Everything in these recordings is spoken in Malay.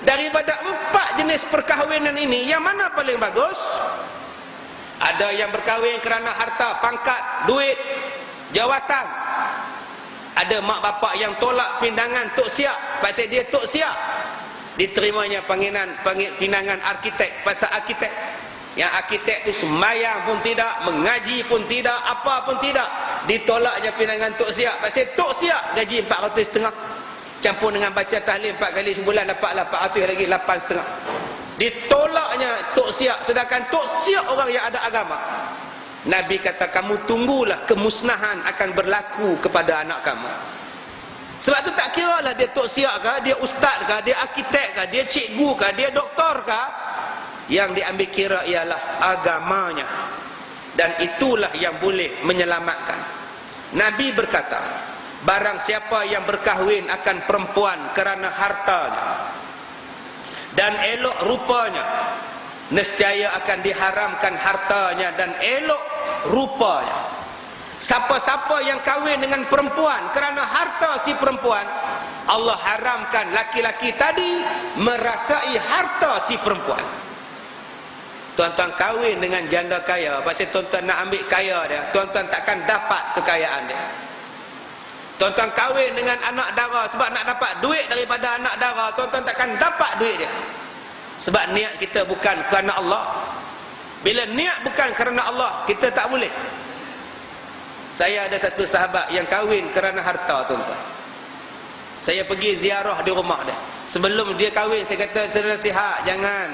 Daripada empat jenis perkahwinan ini, yang mana paling bagus? Ada yang berkahwin kerana harta, pangkat, duit, jawatan. Ada mak bapak yang tolak pindangan tok siap, pasal dia tok siap. Diterimanya panggilan pindangan arkitek, pasal arkitek. Yang arkitek tu semayang pun tidak, mengaji pun tidak, apa pun tidak. Ditolaknya pindangan tok siap, pasal tok siap gaji 400 setengah. Campur dengan baca tahlil 4 kali sebulan dapatlah 400 lagi 8 setengah. Ditolaknya tok siap sedangkan tok siap orang yang ada agama. Nabi kata kamu tunggulah kemusnahan akan berlaku kepada anak kamu. Sebab tu tak kira lah dia tok siap ke, dia ustaz ke, dia arkitek ke, dia cikgu ke, dia doktor ke. Yang diambil kira ialah agamanya. Dan itulah yang boleh menyelamatkan. Nabi berkata, barang siapa yang berkahwin akan perempuan kerana hartanya dan elok rupanya nescaya akan diharamkan hartanya dan elok rupanya. Siapa-siapa yang kahwin dengan perempuan kerana harta si perempuan, Allah haramkan laki-laki tadi merasai harta si perempuan. Tuan-tuan kahwin dengan janda kaya, pasal tuan-tuan nak ambil kaya dia, tuan-tuan takkan dapat kekayaan dia. Tuan-tuan kahwin dengan anak dara sebab nak dapat duit daripada anak dara, tuan-tuan takkan dapat duit dia. Sebab niat kita bukan kerana Allah. Bila niat bukan kerana Allah, kita tak boleh. Saya ada satu sahabat yang kahwin kerana harta, tuan-tuan. Saya pergi ziarah di rumah dia. Sebelum dia kahwin, saya kata, saya nasihat, jangan.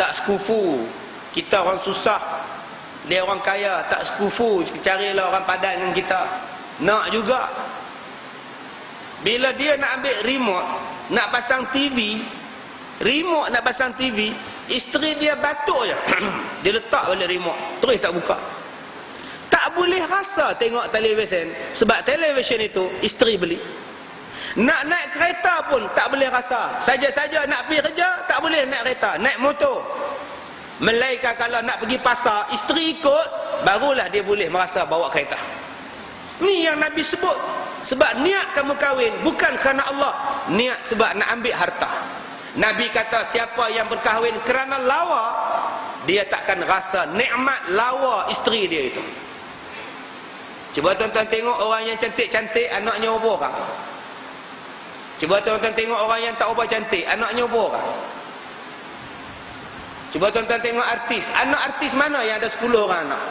Tak sekufu. Kita orang susah. Dia orang kaya, tak sekufu. Carilah orang padan dengan kita. Nak juga. Bila dia nak ambil remote, nak pasang TV, remote nak pasang TV, isteri dia batuk je. dia letak balik remote, terus tak buka. Tak boleh rasa tengok televisyen sebab televisyen itu isteri beli. Nak naik kereta pun tak boleh rasa. Saja-saja nak pergi kerja tak boleh naik kereta, naik motor. Melainkan kalau nak pergi pasar, isteri ikut, barulah dia boleh merasa bawa kereta. Ni yang Nabi sebut. Sebab niat kamu kahwin bukan kerana Allah, niat sebab nak ambil harta. Nabi kata siapa yang berkahwin kerana lawa, dia takkan rasa nikmat lawa isteri dia itu. Cuba tuan-tuan tengok orang yang cantik-cantik, anaknya berapa orang? Cuba tuan-tuan tengok orang yang tak berapa cantik, anaknya berapa orang? Cuba tuan-tuan tengok artis, anak artis mana yang ada 10 orang anak?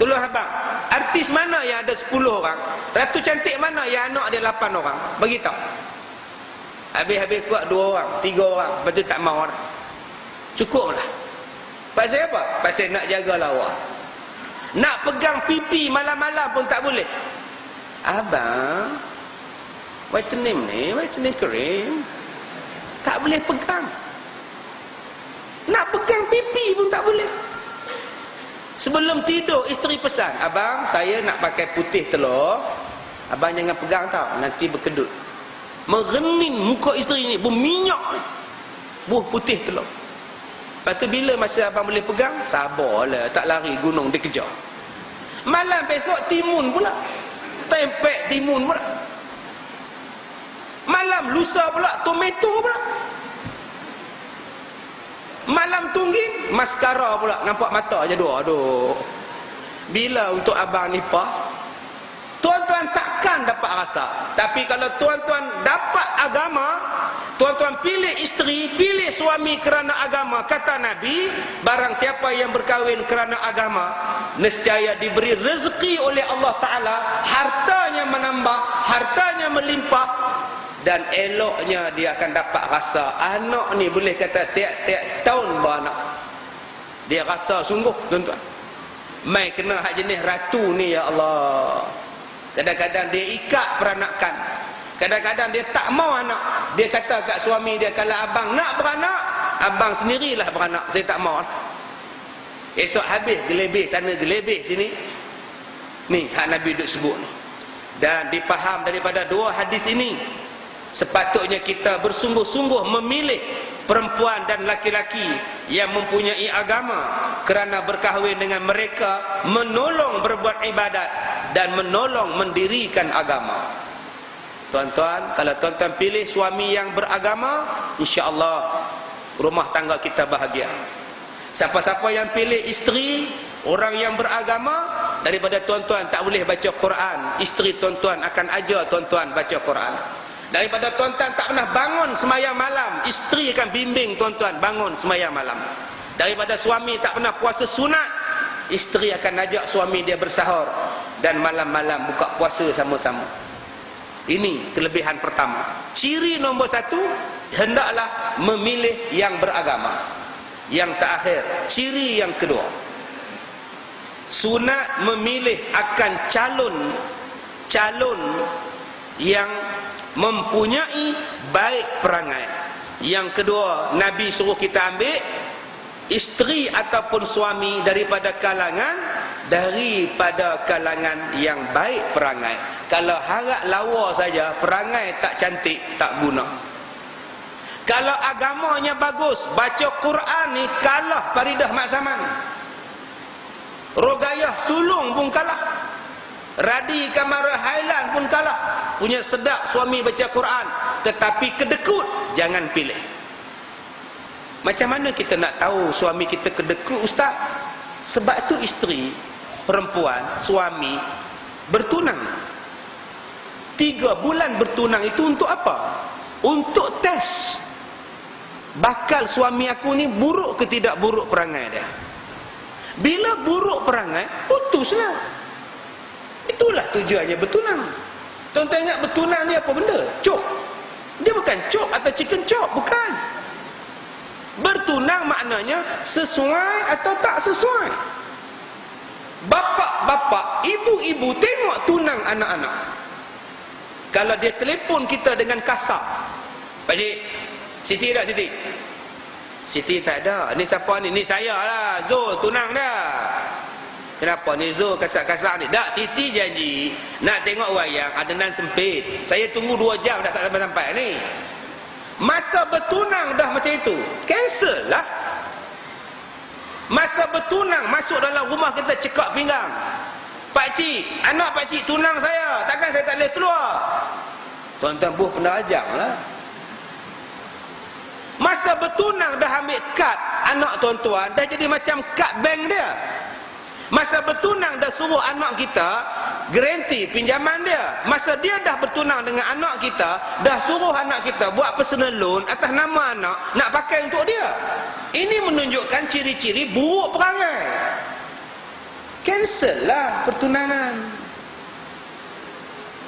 Tolong abang, artis mana yang ada 10 orang? Ratu cantik mana yang anak dia 8 orang? Beritahu. Habis-habis kuat 2 orang, 3 orang, betul tak mau dah. Cukuplah. Pasal apa? Pasal nak jaga lawa. Nak pegang pipi malam-malam pun tak boleh. Abang, whitening ni, whitening cream, tak boleh pegang. Nak pegang pipi pun tak boleh. Sebelum tidur, isteri pesan, abang, saya nak pakai putih telur. Abang jangan pegang tau, nanti berkedut. Merenin muka isteri ni, berminyak ni. Buah putih telur. Lepas tu bila masa abang boleh pegang, sabarlah, tak lari gunung, dia kejar. Malam besok, timun pula. Tempek timun pula. Malam lusa pula, tomato pula. Malam tungging, maskara pula. Nampak mata je dua. Aduh. Bila untuk abang nipah? Tuan-tuan takkan dapat rasa. Tapi kalau tuan-tuan dapat agama, tuan-tuan pilih isteri, pilih suami kerana agama. Kata Nabi, barang siapa yang berkahwin kerana agama, nescaya diberi rezeki oleh Allah Ta'ala, hartanya menambah, hartanya melimpah, dan eloknya dia akan dapat rasa anak ni boleh kata tiap-tiap tahun beranak. Dia rasa sungguh tuan-tuan. Mai kena hak jenis ratu ni ya Allah. Kadang-kadang dia ikat peranakan. Kadang-kadang dia tak mau anak. Dia kata kat suami dia kalau abang nak beranak abang sendirilah beranak. Saya tak mau. Esok habis gelebih sana gelebih sini. Ni hak Nabi duk sebut ni. Dan dipaham daripada dua hadis ini sepatutnya kita bersungguh-sungguh memilih perempuan dan laki-laki yang mempunyai agama kerana berkahwin dengan mereka menolong berbuat ibadat dan menolong mendirikan agama Tuan-tuan, kalau tuan-tuan pilih suami yang beragama, insya-Allah rumah tangga kita bahagia. Siapa-siapa yang pilih isteri orang yang beragama daripada tuan-tuan tak boleh baca Quran, isteri tuan-tuan akan ajar tuan-tuan baca Quran. Daripada tuan-tuan tak pernah bangun semayang malam, isteri akan bimbing tuan-tuan bangun semayang malam. Daripada suami tak pernah puasa sunat, isteri akan ajak suami dia bersahur dan malam-malam buka puasa sama-sama. Ini kelebihan pertama. Ciri nombor satu, hendaklah memilih yang beragama. Yang terakhir, ciri yang kedua. Sunat memilih akan calon calon yang mempunyai baik perangai. Yang kedua, Nabi suruh kita ambil isteri ataupun suami daripada kalangan daripada kalangan yang baik perangai. Kalau harap lawa saja, perangai tak cantik, tak guna. Kalau agamanya bagus, baca Quran ni kalah Faridah Maksaman. Rogayah sulung pun kalah. Radi Kamara Hailan pun kalah. Punya sedap suami baca Quran. Tetapi kedekut, jangan pilih. Macam mana kita nak tahu suami kita kedekut ustaz? Sebab itu isteri, perempuan, suami bertunang. Tiga bulan bertunang itu untuk apa? Untuk tes. Bakal suami aku ni buruk ke tidak buruk perangai dia? Bila buruk perangai, putuslah. Itulah tujuannya bertunang. Tuan-tuan ingat bertunang ni apa benda? Cok. Dia bukan cok atau chicken chop, bukan. Bertunang maknanya sesuai atau tak sesuai. Bapak-bapak, ibu-ibu tengok tunang anak-anak. Kalau dia telefon kita dengan kasar. Pakcik, Siti tak Siti? Siti tak ada. Ni siapa ni? Ni saya lah. Zul, tunang dah. Kenapa ni Zul kasar-kasar ni? Tak, Siti janji nak tengok wayang adenan sempit. Saya tunggu dua jam dah tak sampai-sampai ni. Masa bertunang dah macam itu. Cancel lah. Masa bertunang masuk dalam rumah kita cekak pinggang. Pak cik, anak pak cik tunang saya. Takkan saya tak boleh keluar? Tuan-tuan buh pernah ajak lah. Masa bertunang dah ambil kad anak tuan-tuan. Dah jadi macam kad bank dia. Masa bertunang dah suruh anak kita garanti pinjaman dia. Masa dia dah bertunang dengan anak kita, dah suruh anak kita buat personal loan atas nama anak nak pakai untuk dia. Ini menunjukkan ciri-ciri buruk perangai. Cancel lah pertunangan.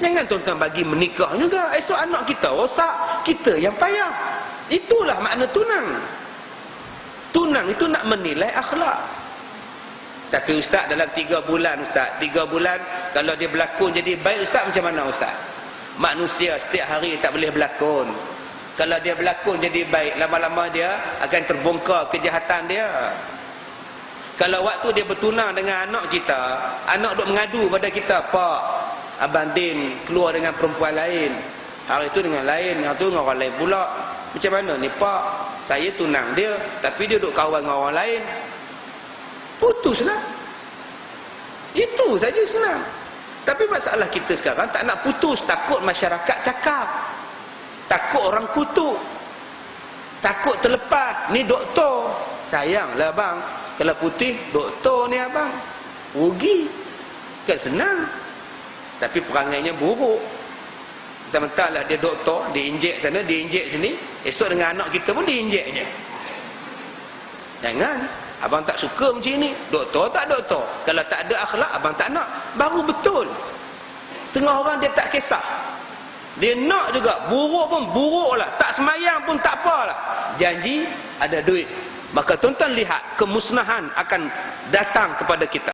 Jangan tuan-tuan bagi menikah juga. Esok anak kita rosak, kita yang payah. Itulah makna tunang. Tunang itu nak menilai akhlak. Tapi ustaz dalam tiga bulan ustaz, tiga bulan kalau dia berlakon jadi baik ustaz macam mana ustaz? Manusia setiap hari tak boleh berlakon. Kalau dia berlakon jadi baik, lama-lama dia akan terbongkar kejahatan dia. Kalau waktu dia bertunang dengan anak kita, anak duk mengadu pada kita, Pak, Abang Din keluar dengan perempuan lain. Hari itu dengan lain, hari itu dengan orang lain pula. Macam mana ni Pak? Saya tunang dia, tapi dia duk kawan dengan orang lain putuslah. Itu saja senang. Tapi masalah kita sekarang tak nak putus. Takut masyarakat cakap. Takut orang kutuk. Takut terlepas. Ni doktor. Sayanglah bang. Kalau putih doktor ni abang. Rugi. Kan senang. Tapi perangainya buruk. Mentah-mentahlah dia doktor dia injek sana dia injek sini. Esok dengan anak kita pun dia injek je jangan Abang tak suka macam ni. Doktor tak doktor. Kalau tak ada akhlak, abang tak nak. Baru betul. Setengah orang dia tak kisah. Dia nak juga. Buruk pun buruk lah. Tak semayang pun tak apa lah. Janji ada duit. Maka tuan-tuan lihat kemusnahan akan datang kepada kita.